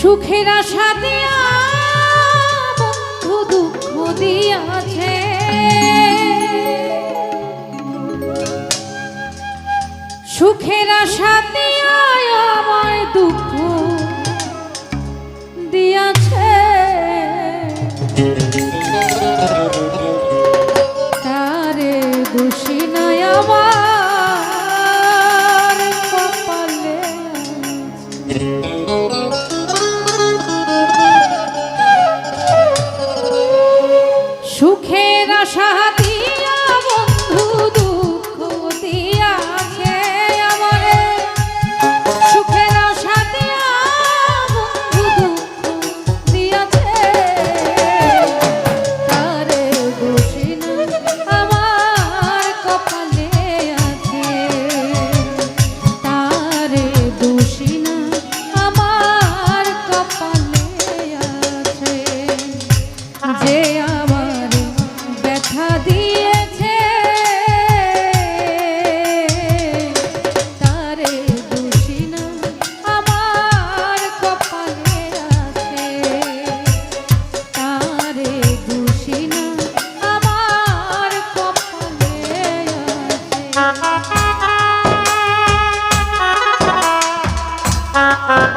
সুখের আশা দিয়া দুঃখ দিয়াছে। সুখের আশা দিয়া আমায় দুঃখ দিয়া Bye.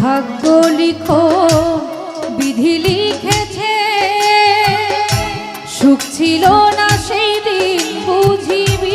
ভাগ্য লিখো বিধি লিখেছে। সুখ ছিল না সেই দিন বুঝিবি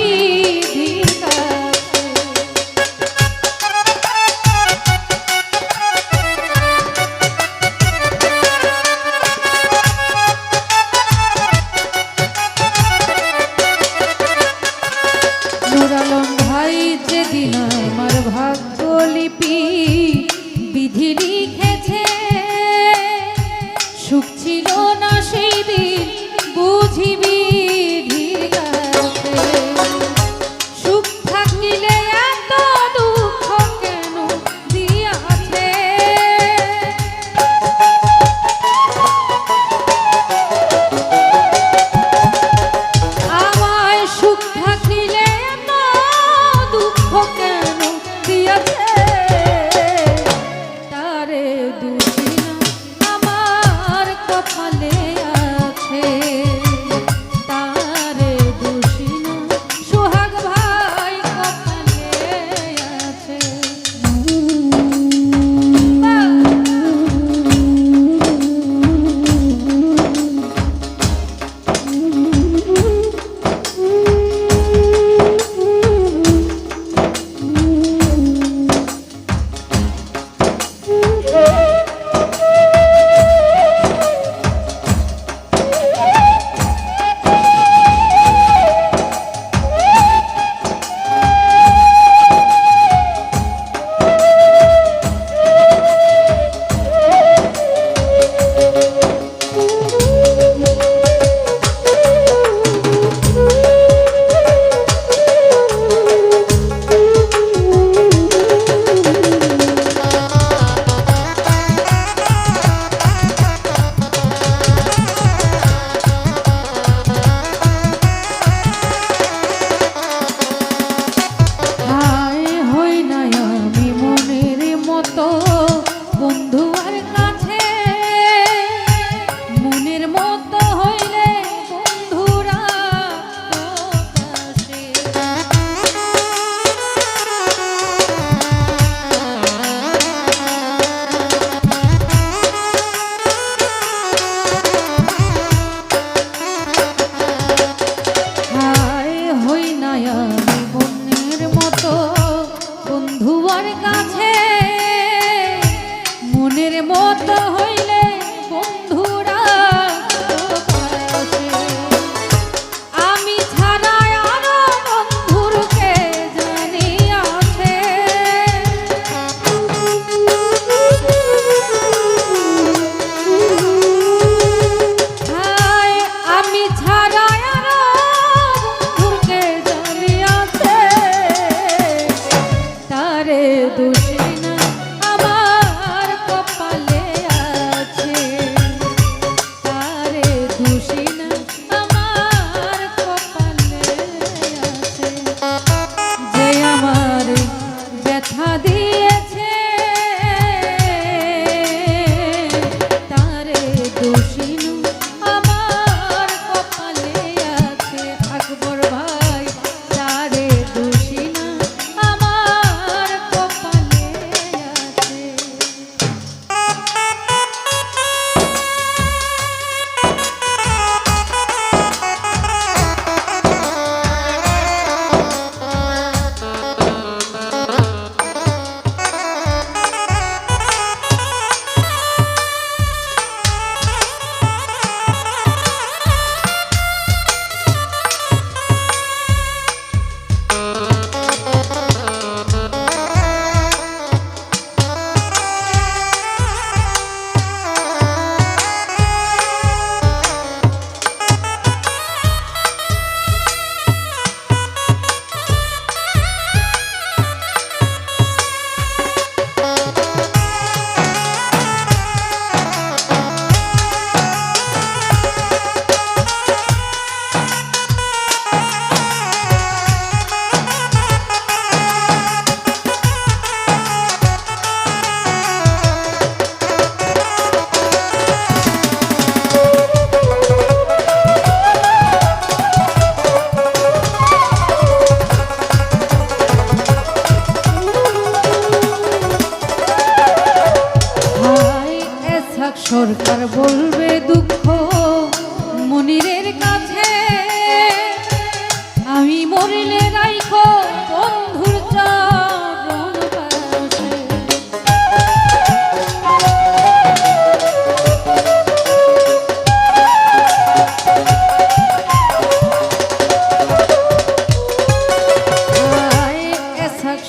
মরিলে রাইখো বন্ধুর চরণ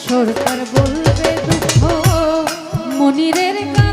সরকার বলবে দুঃখ মনিরের কা